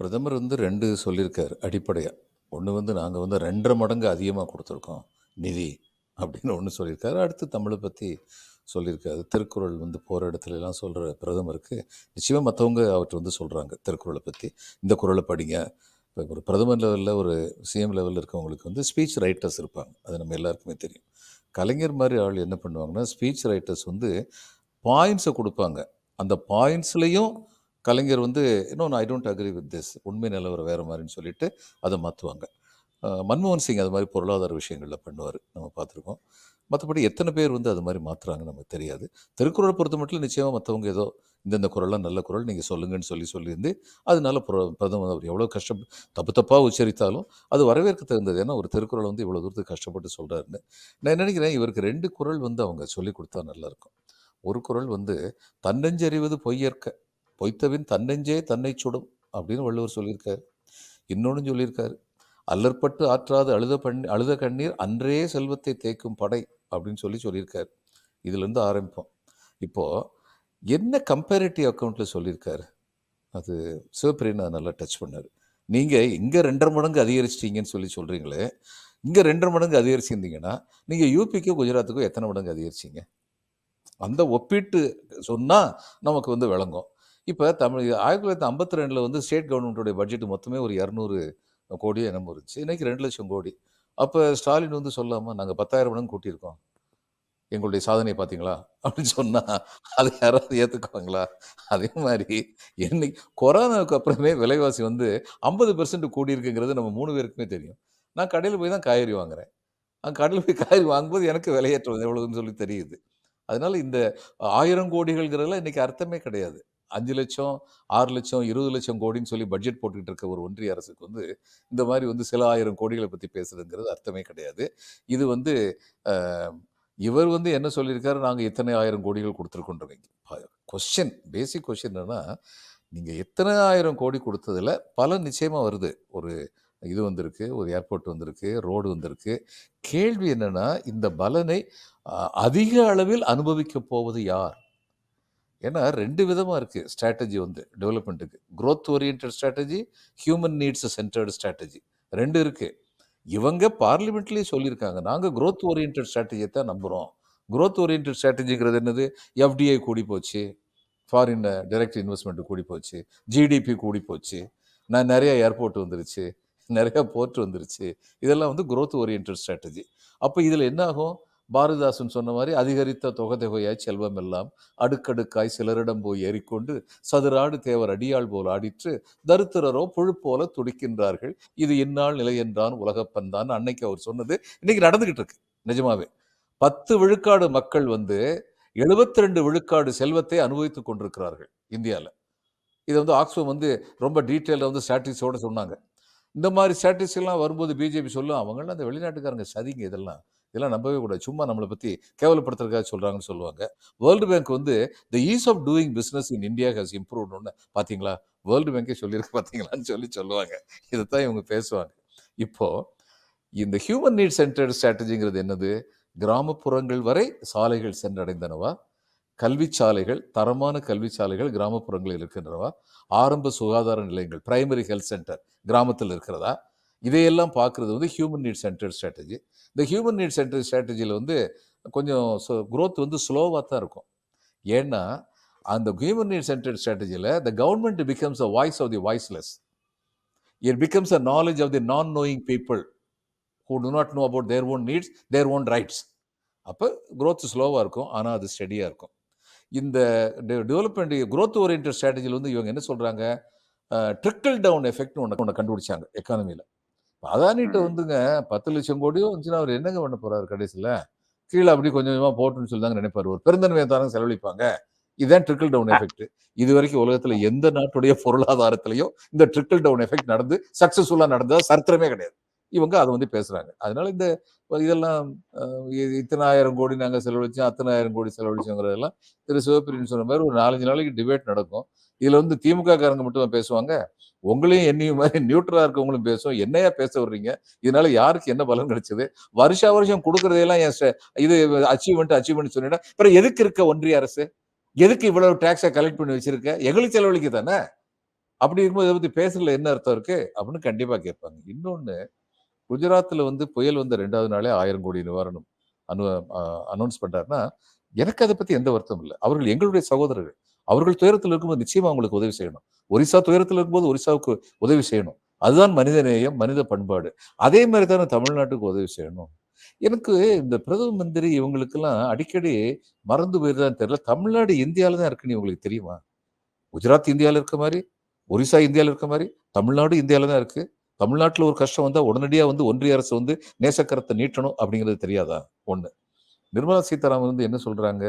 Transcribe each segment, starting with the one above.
பிரதமர் வந்து ரெண்டு சொல்லியிருக்காரு அடிப்படையாக ஒன்று வந்து நாங்கள் வந்து 2 1/2 மடங்கு அதிகமாக கொடுத்துருக்கோம் நிதி அப்படின்னு ஒன்று சொல்லியிருக்காரு. அடுத்து தமிழை பற்றி சொல்லியிருக்காரு. திருக்குறள் வந்து போகிற இடத்துலலாம் சொல்கிற பிரதமருக்கு, நிச்சயமாக மற்றவங்க அவற்றை வந்து சொல்கிறாங்க திருக்குறளை பற்றி இந்த குரலை படிங்க. இப்போ ஒரு பிரதமர் லெவலில் ஒரு சிஎம் லெவலில் இருக்கவங்களுக்கு வந்து ஸ்பீச் ரைட்டர்ஸ் இருப்பாங்க. அது நம்ம எல்லாருக்குமே தெரியும். கலைஞர் மாதிரி ஆள் என்ன பண்ணுவாங்கன்னா, ஸ்பீச் ரைட்டர்ஸ் வந்து பாயிண்ட்ஸை கொடுப்பாங்க அந்த பாயிண்ட்ஸ்லேயும் கலைஞர் வந்து இன்னொன்று I don't agree with this. உண்மை நிலவரம் வேறு மாதிரின்னு சொல்லிட்டு அதை மாற்றுவாங்க மன்மோகன் சிங் அது மாதிரி பொருளாதார விஷயங்களில் பண்ணுவார் நம்ம பார்த்துருக்கோம். மற்றபடி எத்தனை பேர் வந்து அது மாதிரி மாற்றுறாங்க நமக்கு தெரியாது. திருக்குறளை பொறுத்த மட்டும் நிச்சயமாக மற்றவங்க ஏதோ இந்தந்த குரல்லாம் நல்ல குறள் நீங்கள் சொல்லுங்கன்னு சொல்லி சொல்லியிருந்து, அதனால பிரதமர் அவர் எவ்வளோ கஷ்டப்பட்டு தப்பு தப்பாக உச்சரித்தாலும், அது வரவேற்க தகுந்தது. ஏன்னா ஒரு திருக்குறள வந்து இவ்வளோ தூரத்துக்கு கஷ்டப்பட்டு சொல்கிறாருன்னு நான் நினைக்கிறேன் இவருக்கு ரெண்டு குறள் வந்து அவங்க சொல்லிக் கொடுத்தா நல்லாயிருக்கும். ஒரு குறள் வந்து "தன்னெஞ்சறிவது பொய்யற்க, பொய்த்தவின் தன்னெஞ்சே தன்னை சுடும்" அப்படின்னு வள்ளுவர் சொல்லியிருக்கார் இன்னொன்னு சொல்லியிருக்காரு. "அல்லற்பட்டு ஆற்றாது அழுத பண் அழுத கண்ணீர் அன்றே செல்வத்தை தேய்க்கும் படை" அப்படின்னு சொல்லி சொல்லியிருக்காரு. இதுலேருந்து ஆரம்பிப்போம். இப்போது என்ன கம்பேரிட்டிவ் அக்கௌண்ட்டில் சொல்லியிருக்காரு? அது சிவப்பிரியன் நல்லா டச் பண்ணார் நீங்கள் இங்கே ரெண்டரை மடங்கு அதிகரிச்சிட்டிங்கன்னு சொல்லி சொல்கிறீங்களே இங்கே ரெண்டரை மடங்கு அதிகரிச்சிருந்தீங்கன்னா, நீங்கள் யூபிக்கோ, குஜராத்துக்கும் எத்தனை மடங்கு அதிகரிச்சீங்க? அந்த ஒப்பீட்டு சொன்னால் நமக்கு வந்து விளங்கும். இப்போ தமிழ் 1952ல வந்து ஸ்டேட் கவர்ன்மென்ட்டோட பட்ஜெட் மொத்தமே ஒரு 200 கோடியோ என்னமோ இருந்துச்சு. இன்றைக்கி ரெண்டு லட்சம் கோடி. அப்போ ஸ்டாலின் வந்து சொல்லாமல் நாங்கள் பத்தாயிரம் மடங்கு கூட்டியிருக்கோம். எங்களுடைய சாதனையை பார்த்தீங்களா?" அப்படின்னு சொன்னால் அதை யாராவது ஏற்றுக்குவாங்களா அதே மாதிரி என்னைக்கு கொரோனாவுக்கு அப்புறமே விலைவாசி வந்து 50% கூடியிருக்குங்கிறது நம்ம மூணு பேருக்குமே தெரியும். நான் கடையில் போய் தான் காய்கறி வாங்குறேன். அங்கே கடையில் போய் காய்கறி வாங்கும்போது எனக்கு விலையேற்றம் எவ்வளோன்னு சொல்லி தெரியுது. அதனால் இந்த ஆயிரம் கோடிகள்ங்கிறதுல இன்றைக்கி அர்த்தமே கிடையாது. அஞ்சு லட்சம் ஆறு லட்சம் இருபது லட்சம் கோடின்னு சொல்லி பட்ஜெட் போட்டுக்கிட்டு இருக்க ஒரு ஒன்றிய அரசுக்கு வந்து, இந்த மாதிரி வந்து சில ஆயிரம் கோடிகளை பற்றி பேசுறதுங்கிறது அர்த்தமே கிடையாது. இது வந்து இவர் வந்து என்ன சொல்லியிருக்காரு, நாங்கள் இத்தனை ஆயிரம் கோடிகள் கொடுத்துருக்கோன்றவங்க கொஸ்டின் பேசிக் கொஸ்டின் என்னன்னா, நீங்கள் எத்தனை ஆயிரம் கோடி கொடுத்ததில் பலன் நிச்சயமாக வருது. ஒரு இது வந்திருக்கு, ஒரு ஏர்போர்ட் வந்திருக்கு, ரோடு வந்திருக்கு. கேள்வி என்னென்னா இந்த பலனை அதிக அளவில் அனுபவிக்கப் போவது யார்? ஏன்னா ரெண்டு விதமாக இருக்குது ஸ்ட்ராட்டஜி வந்து டெவலப்மெண்ட்டுக்கு growth oriented strategy, human needs centered strategy ரெண்டு இருக்குது இவங்க பார்லிமெண்ட்லேயே சொல்லியிருக்காங்க. நாங்கள் குரோத் ஓரியன்ட் ஸ்ட்ராட்டஜியை தான் நம்புகிறோம் குரோத் ஓரியன்ட் ஸ்ட்ராட்டஜிங்கிறது என்னது? எஃப்டிஐ கூடி போச்சு. ஃபாரின் டைரக்ட் இன்வெஸ்ட்மெண்ட் கூடி போச்சு. ஜிடிபி கூடி போச்சு. நான் நிறையா ஏர்போர்ட் வந்துருச்சு. நிறையா போர்ட் வந்துருச்சு. இதெல்லாம் வந்து குரோத் ஓரியன்ட் ஸ்ட்ராட்டஜி. அப்போ இதில் என்ன ஆகும்? பாரதிதாசன் சொன்ன மாதிரி "அதிகரித்த தொகதொகையாய் செல்வம் எல்லாம் அடுக்கடுக்காய் சிலரிடம் போய் ஏறிக்கொண்டு சதுராடு தேவர் அடியாள் போல் ஆடிற்று தருத்திரரோ புழு போல துடிக்கின்றார்கள். இது இந்நாள் நிலை என்றான் உலகப்பன்தான் அன்னைக்கு அவர் சொன்னது இன்னைக்கு நடந்துகிட்டு இருக்கு. நிஜமாவே. 10 விழுக்காடு மக்கள் வந்து 72 விழுக்காடு செல்வத்தை அனுபவித்துக் கொண்டிருக்கிறார்கள் இந்தியால. இதை வந்து ஆக்ஸ்ஃபோம் வந்து ரொம்ப டீட்டெயிலில் வந்து ஸ்டாட்டிஸ்டிக்ஸோட சொன்னாங்க. இந்த மாதிரி ஸ்டாட்டிஸ்டிக்ஸ்லாம் வரும்போது பிஜேபி சொல்லும், அவங்களாம் அந்த வெளிநாட்டுக்காரங்க சதிங்க இதெல்லாம். இதெல்லாம் நம்பவே கூடாது. சும்மா நம்மளை பற்றி கேவலப்படுத்துறதுக்காக சொல்கிறாங்கன்னு சொல்லுவாங்க. வேர்ல்டு பேங்க் வந்து the ease of doing business in India has இம்ப்ரூவ்னு பார்த்தீங்களா? வேர்ல்டு பேங்கே சொல்லியிருக்கு பார்த்தீங்களான்னு சொல்லி சொல்லுவாங்க. இதைத்தான் இவங்க பேசுவாங்க. இப்போ இந்த ஹியூமன் நீட் சென்டர்ட் ஸ்ட்ராட்டஜிங்கிறது என்னது? கிராமப்புறங்கள் வரை சாலைகள் சென்றடைந்தனவா? கல்வி சாலைகள், தரமான கல்வி சாலைகள் கிராமப்புறங்களில் இருக்கின்றனவா? ஆரம்ப சுகாதார நிலையங்கள், பிரைமரி ஹெல்த் சென்டர் கிராமத்தில் இருக்கிறதா? இதையெல்லாம் பார்க்குறது வந்து ஹியூமன் நீட் சென்டர் ஸ்ட்ராட்டஜி. இந்த ஹியூமன் நீட் சென்டர் ஸ்ட்ராட்டஜியில் வந்து கொஞ்சம் குரோத் வந்து ஸ்லோவாக தான் இருக்கும். ஏன்னா, அந்த human need centre ஸ்ட்ராட்டஜியில் the government becomes a voice of the voiceless. It becomes a knowledge of the non knowing people who do not know about their own needs, their own rights. அப்போ growth ஸ்லோவாக இருக்கும். ஆனால் அது ஸ்டெடியாக இருக்கும். இந்த development development growth oriented ஸ்ட்ராட்டஜில வந்து இவங்க என்ன சொல்கிறாங்க ட்ரிக்கிள் டவுன் எஃபெக்ட்னு ஒன்று ஒன்று கண்டுபிடிச்சாங்க எக்கானமியில் அதானிட்ட. வந்துங்க 10,00,000 கோடியோ வந்துச்சுன்னா அவரு என்னங்க பண்ண போறாரு கடைசில? கீழ அப்படியே கொஞ்சம் கொஞ்சமா போட்டுன்னு சொல்லி தாங்க நினைப்பாரு. ஒரு பெருந்தன்மைய தானங்க செலவழிப்பாங்க. இதான் ட்ரிக்கிள் டவுன். எஃபெக்ட். இதுவரைக்கும் உலகத்துல எந்த நாட்டுடைய பொருளாதாரத்திலயும் இந்த ட்ரிக்கிள் டவுன் எஃபெக்ட் நடந்து சக்சஸ்ஃபுல்லா நடந்ததா சரித்திரமே கிடையாது. இவங்க அத வந்து பேசுறாங்க. அதனால இந்த இதெல்லாம் இத்தன 1000 கோடி நாங்க செலவழிச்சோம், அத்தன 1000 கோடி செலவழிச்சோங்கிறதெல்லாம் திரு சிவப்பிரியன் சொன்ன மாரி ஒரு 4, 5 நாளைக்கு டிபேட் நடக்கும். இதுல வந்து திமுக காரங்க மட்டுமா பேசுவாங்க? உங்களையும் என்னையும் மாதிரி நியூட்ரலாக இருக்கவங்களும் பேசுவோம். என்னையா பேச விடுறீங்க? இதனால யாருக்கு என்ன பலன் கிடைச்சது? வருஷா வருஷம் குடுக்குறதையெல்லாம் என் இது அச்சீவ்மெண்ட் அச்சீவ்மெண்ட் சொன்னீங்கன்னா, அப்புறம் எதுக்கு இருக்க ஒன்றிய அரசு? எதுக்கு இவ்வளவு டாக்ஸ கலெக்ட் பண்ணி வச்சிருக்க? எங்களுக்கு செலவழிக்க தானே! அப்படி இருக்கும்போது இதை பத்தி பேசுறதுல என்ன அர்த்தம் இருக்கு அப்படின்னு கண்டிப்பா கேட்பாங்க இன்னொன்னு குஜராத்தில் வந்து புயல் வந்த ரெண்டாவது நாளே ஆயிரம் கோடி நிவாரணம் அனு அனௌன்ஸ் பண்ணுறாருன்னா எனக்கு அதை பத்தி எந்த வருத்தம் இல்லை அவர்கள் எங்களுடைய சகோதரர்கள் அவர்கள் துயரத்தில் இருக்கும்போது நிச்சயமா அவங்களுக்கு உதவி செய்யணும். ஒரிசா துயரத்தில் இருக்கும்போது ஒரிசாவுக்கு உதவி செய்யணும். அதுதான் மனித நேயம் மனித பண்பாடு. அதே மாதிரி தானே தமிழ்நாட்டுக்கு உதவி செய்யணும். எனக்கு இந்த பிரதம மந்திரி இவங்களுக்கெல்லாம் அடிக்கடி மறந்து போயிருதான்னு தெரியல. தமிழ்நாடு இந்தியாவில தான் இருக்குன்னு இவங்களுக்கு தெரியுமா? குஜராத் இந்தியாவில் இருக்க மாதிரி ஒரிசா இந்தியாவில் இருக்க மாதிரி தமிழ்நாடு இந்தியாவில் தான் இருக்கு. தமிழ்நாட்டில் ஒரு கஷ்டம் வந்தால் உடனடியாக வந்து ஒன்றிய அரசு வந்து நேசக்கரத்தை நீட்டணும் அப்படிங்கிறது தெரியாதா? ஒன்று நிர்மலா சீதாராமன் வந்து என்ன சொல்கிறாங்க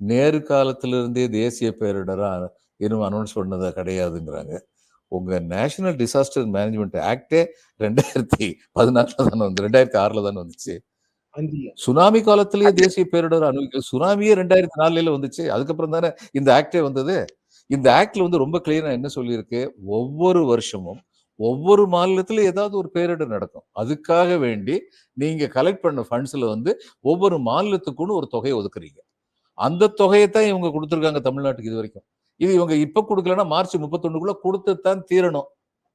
நேரு காலத்திலிருந்தே தேசிய பேரிடரா இன்னும் அனௌன்ஸ் பண்ணதா கிடையாதுங்கிறாங்க. உங்க நேஷனல் டிசாஸ்டர் மேனேஜ்மெண்ட் ஆக்டே ரெண்டாயிரத்தி பதினாறுல தானே வந்து ரெண்டாயிரத்தி ஆறுல தானே வந்துச்சு. சுனாமி காலத்திலேயே தேசிய பேரிடர் அனுபவிக்க சுனாமியே ரெண்டாயிரத்தி நாலுல வந்துச்சு. அதுக்கப்புறம் தானே இந்த ஆக்டே வந்தது. இந்த ஆக்ட்ல வந்து ரொம்ப கிளியரா என்ன சொல்லியிருக்கு? ஒவ்வொரு வருஷமும் ஒவ்வொரு மாநிலத்திலும் ஏதாவது ஒரு பேரிடர் நடக்கும். அதுக்காக வேண்டி நீங்க கலெக்ட் பண்ண ஃபண்ட்ஸ்ல வந்து ஒவ்வொரு மாநிலத்துக்குன்னு ஒரு தொகையை ஒதுக்குறீங்க. அந்த தொகையை தான் இவங்க கொடுத்துருக்காங்க தமிழ்நாட்டுக்கு இது வரைக்கும் இது இவங்க இப்போ கொடுக்கலன்னா மார்ச் முப்பத்தொன்னுக்குள்ளே கொடுத்து தான் தீரணும்.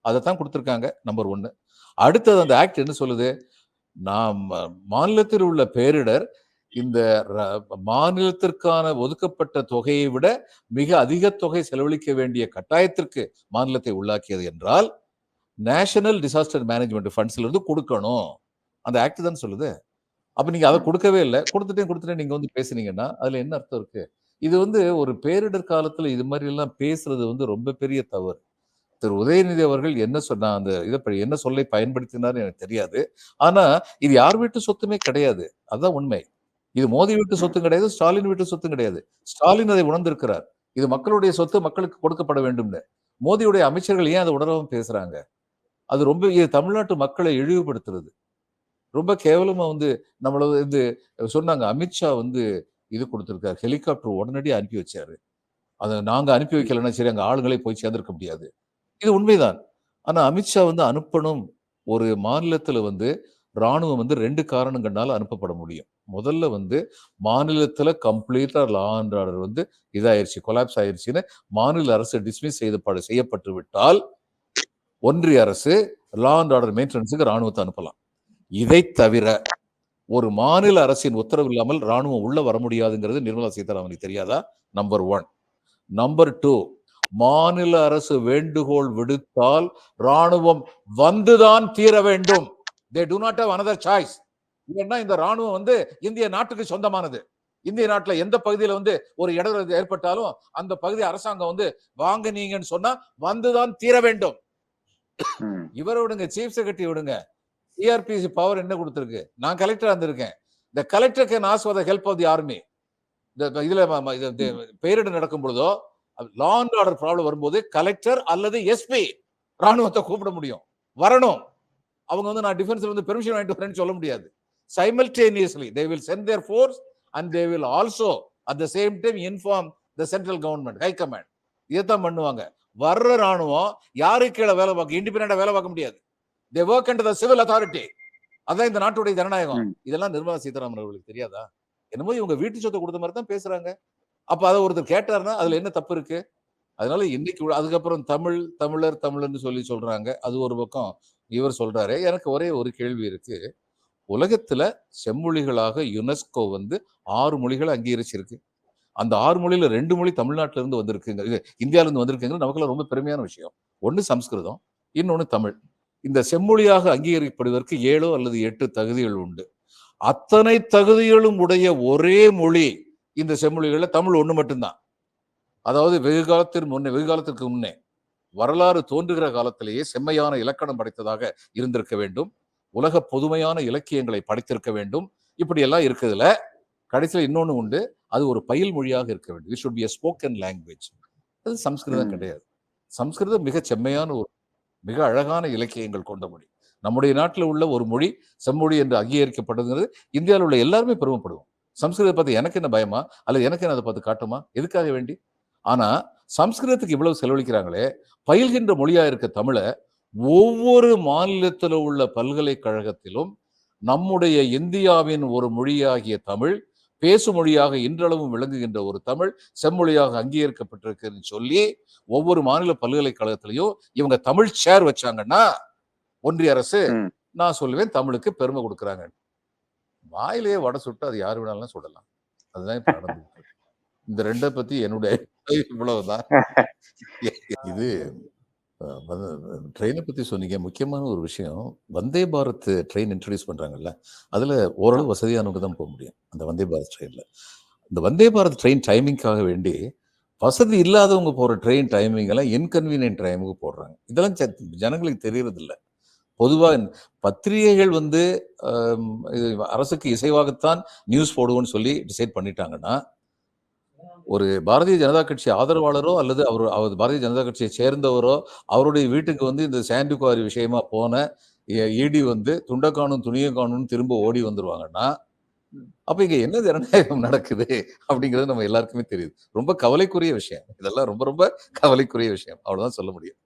அதை தான் கொடுத்துருக்காங்க நம்பர் ஒன்று அடுத்தது அந்த ஆக்ட் என்ன சொல்லுது? நாம் மாநிலத்தில் உள்ள பேரிடர் இந்த ர- மாநிலத்திற்கான ஒதுக்கப்பட்ட தொகையை விட மிக அதிக தொகை செலவழிக்க வேண்டிய கட்டாயத்திற்கு மாநிலத்தை உள்ளாக்கியது என்றால் நேஷனல் டிசாஸ்டர் மேனேஜ்மெண்ட் ஃபண்ட்ஸ்ல இருந்து கொடுக்கணும். அந்த ஆக்ட் தான் சொல்லுது? அப்ப நீங்க அதை கொடுக்கவே இல்லை. கொடுத்துட்டே கொடுத்துட்டே நீங்க வந்து பேசுனீங்கன்னா அதுல என்ன அர்த்தம் இருக்கு? இது வந்து ஒரு பேரிடர் காலத்துல இது மாதிரி எல்லாம் பேசுறது வந்து ரொம்ப பெரிய தவறு. திரு. உதயநிதி அவர்கள் என்ன சொன்னா அந்த இதை என்ன சொல்லை பயன்படுத்தினார் எனக்கு தெரியாது. ஆனா இது யார் வீட்டு சொத்துமே கிடையாது. அதுதான் உண்மை. இது மோடி வீட்டு சொத்தும் கிடையாது ஸ்டாலின் வீட்டு சொத்தும் கிடையாது. ஸ்டாலின் அதை உணர்ந்திருக்கிறார். இது மக்களுடைய சொத்து மக்களுக்கு கொடுக்கப்பட வேண்டும்னு. மோடியுடைய அமைச்சர்கள் ஏன் அதை உணராம பேசுறாங்க? அது ரொம்ப இது தமிழ்நாட்டு மக்களை இழிவுபடுத்துறது. ரொம்ப கேவலமாக வந்து நம்மளை வந்து சொன்னாங்க அமித்ஷா வந்து இது கொடுத்துருக்காரு ஹெலிகாப்டர் உடனடியாக அனுப்பி வச்சாரு. அதை நாங்கள் அனுப்பி வைக்கலைன்னா சரி அங்கே ஆளுங்களே போய் சேர்ந்திருக்க முடியாது. இது உண்மைதான். ஆனால் அமித்ஷா வந்து அனுப்பணும் ஒரு மாநிலத்தில் வந்து ராணுவம் வந்து ரெண்டு காரணங்கள்னால அனுப்பப்பட முடியும். முதல்ல வந்து மாநிலத்தில் கம்ப்ளீட்டாக லா அண்ட் ஆர்டர் வந்து இதாயிருச்சு கொலாப்ஸ் ஆயிடுச்சுன்னு மாநில அரசு டிஸ்மிஸ் செய்யப்பட செய்யப்பட்டு விட்டால் ஒன்றிய அரசு லா அண்ட் ஆர்டர் மெயின்டெனன்ஸுக்கு ராணுவத்தை அனுப்பலாம். இதை தவிர ஒரு மாநில அரசின் உத்தரவு இல்லாமல் ராணுவம் உள்ள வர முடியாதுங்கிறது நிர்மலா சீதாராமனுக்கு தெரியாதா? நம்பர் ஒன் நம்பர் டூ மாநில அரசு வேண்டுகோள் விடுத்தால் ராணுவம் வந்துதான் தீர வேண்டும். They do not have another choice ஏன்னா இந்த ராணுவம் வந்து இந்திய நாட்டுக்கு சொந்தமானது. இந்திய நாட்டுல எந்த பகுதியில வந்து ஒரு இடர்வு ஏற்பட்டாலும் அந்த பகுதி அரசாங்கம் வந்து வாங்க நீங்கன்னு சொன்னா வந்துதான் தீர வேண்டும். இவரை விடுங்க சீஃப் செக்ரட்டரி விடுங்க. சிஆர்பிசி பவர் என்ன கொடுத்துருக்கு? நான் கலெக்டர் இருந்திருக்கேன். இந்த collector can ask for the help of the army இந்த இதுல பேரிடர் நடக்கும் பொழுதோ லா அண்ட் ஆர்டர் ப்ராப்ளம் வரும்போது கலெக்டர் அல்லது எஸ்பி ராணுவத்தை கூப்பிட முடியும். வரணும். அவங்க வந்து நான் டிஃபென்ஸ்ல வந்து பெர்மிஷன் வாங்கிட்டு வரேன்னு சொல்ல முடியாது. Simultaneously they will send their force and they will also at the same time inform the central government high command இதைத்தான் பண்ணுவாங்க. வர்ற ராணுவம் யாருக்கு கீழே வேலை பார்க்க இண்டிபெண்டா வேலை பார்க்க முடியாது. They work under the civil authority அதான் இந்த நாட்டுடைய ஜனநாயகம். இதெல்லாம் நிர்மலா சீதாராமன் அவர்களுக்கு தெரியாதா? என்னமோ இவங்க வீட்டு சொத்தை கொடுத்த மாதிரி தான் பேசுறாங்க. அப்ப அதை ஒருத்தர் கேட்டாருன்னா அதுல என்ன தப்பு இருக்கு? அதனால இன்னைக்கு அதுக்கப்புறம் தமிழ் தமிழர் தமிழர்னு சொல்லி சொல்றாங்க. அது ஒரு பக்கம் இவர் சொல்றாரு. எனக்கு ஒரே ஒரு கேள்வி இருக்கு. உலகத்துல செம்மொழிகளாக யுனெஸ்கோ வந்து ஆறு மொழிகளை அங்கீகரிச்சிருக்கு. அந்த ஆறு மொழியில ரெண்டு மொழி தமிழ்நாட்டுல இருந்து வந்திருக்குங்க. இது இந்தியால இருந்து வந்திருக்குங்கிறது நமக்குலாம் ரொம்ப பெருமையான விஷயம். ஒண்ணு சம்ஸ்கிருதம் இன்னொன்னு தமிழ். இந்த செம்மொழியாக அங்கீகரிக்கப்படுவதற்கு ஏழோ அல்லது எட்டு தகுதிகள் உண்டு. அத்தனை தகுதிகளும் உடைய ஒரே மொழி இந்த செம்மொழிகள்ல தமிழ் ஒண்ணு மட்டும்தான். அதாவது வெகு காலத்திற்கு முன்னே வெகு காலத்திற்கு முன்னே வரலாறு தோன்றுகிற காலத்திலேயே செம்மையான இலக்கணம் படைத்ததாக இருந்திருக்க வேண்டும். உலக பொதுமையான இலக்கியங்களை படைத்திருக்க வேண்டும். இப்படி எல்லாம் இருக்குதுல கடைசியில் இன்னொன்னு உண்டு. அது ஒரு பயில் மொழியாக இருக்க வேண்டும். It should be a spoken language அது சம்ஸ்கிருதம். கிடையாது. சம்ஸ்கிருதம் மிக செம்மையான ஒரு மிக அழகான இலக்கியங்கள் கொண்ட மொழி. நம்முடைய நாட்டில் உள்ள ஒரு மொழி செம்மொழி என்று அங்கீகரிக்கப்படுகிறது. இந்தியாவில் உள்ள எல்லாருமே பெருமைப்படுவோம். சம்ஸ்கிருதத்தை பார்த்து எனக்கு என்ன பயமா? அல்லது எனக்கு என்ன அதை பார்த்து காட்டுமா? எதுக்காக வேண்டி? ஆனால் சம்ஸ்கிருதத்துக்கு இவ்வளவு செலவழிக்கிறாங்களே பயில்கின்ற மொழியாக இருக்க தமிழை ஒவ்வொரு மாநிலத்தில் உள்ள பல்கலைக்கழகத்திலும் நம்முடைய இந்தியாவின் ஒரு மொழியாகிய தமிழ் பேசும் மொழியாக இன்றளவும் விளங்குகின்ற ஒரு தமிழ் செம்மொழியாக அங்கீகரிக்கப்பட்டிருக்குன்னு சொல்லி ஒவ்வொரு மாநில பல்கலைக்கழகத்திலையும் இவங்க தமிழ் ஷேர் வச்சாங்கன்னா ஒன்றிய அரசு. நான் சொல்லுவேன் தமிழுக்கு பெருமை கொடுக்குறாங்க வாயிலேயே வடை சுட்டு அது யார் வேணாலும் சுடலாம் அதுதான் இப்ப நடந்துட்டு இருக்கு. இந்த ரெண்டை பத்தி என்னுடைய இவ்வளவுதான் இது ட்ரெயினை பத்தி சொன்னீங்க. முக்கியமான ஒரு விஷயம் வந்தே பாரத் ட்ரெயின் இன்ட்ரடியூஸ் பண்றாங்கல்ல அதுல ஓரளவு வசதியானவங்க தான் போக முடியும் அந்த வந்தே பாரத் ட்ரெயின்ல இந்த வந்தே பாரத் ட்ரெயின் டைமிங்காக வேண்டி வசதி இல்லாதவங்க போற ட்ரெயின் டைமிங் எல்லாம் இன்கன்வீனியன்ட் டைமுக்கு போடுறாங்க. இதெல்லாம் ஜனங்களுக்கு தெரியறது இல்ல பொதுவா பத்திரிகைகள் வந்து அரசுக்கு இசைவாகத்தான் நியூஸ் போடுவோம்னு சொல்லி டிசைட் பண்ணிட்டாங்கன்னா ஒரு பாரதிய ஜனதா கட்சி ஆதரவாளரோ அல்லது அவர் அவர் பாரதிய ஜனதா கட்சியை சேர்ந்தவரோ அவருடைய வீட்டுக்கு வந்து இந்த சாண்டு குவாரி விஷயமா போன இடி வந்து துண்டை காணும் துணியை காணும்னு திரும்ப ஓடி வந்துருவாங்கன்னா அப்ப இங்க என்ன ஜனநாயகம் நடக்குது அப்படிங்கிறது நம்ம எல்லாருக்குமே தெரியுது. ரொம்ப கவலைக்குரிய விஷயம். இதெல்லாம் ரொம்ப ரொம்ப கவலைக்குரிய விஷயம். அவ்வளவுதான் சொல்ல முடியும்.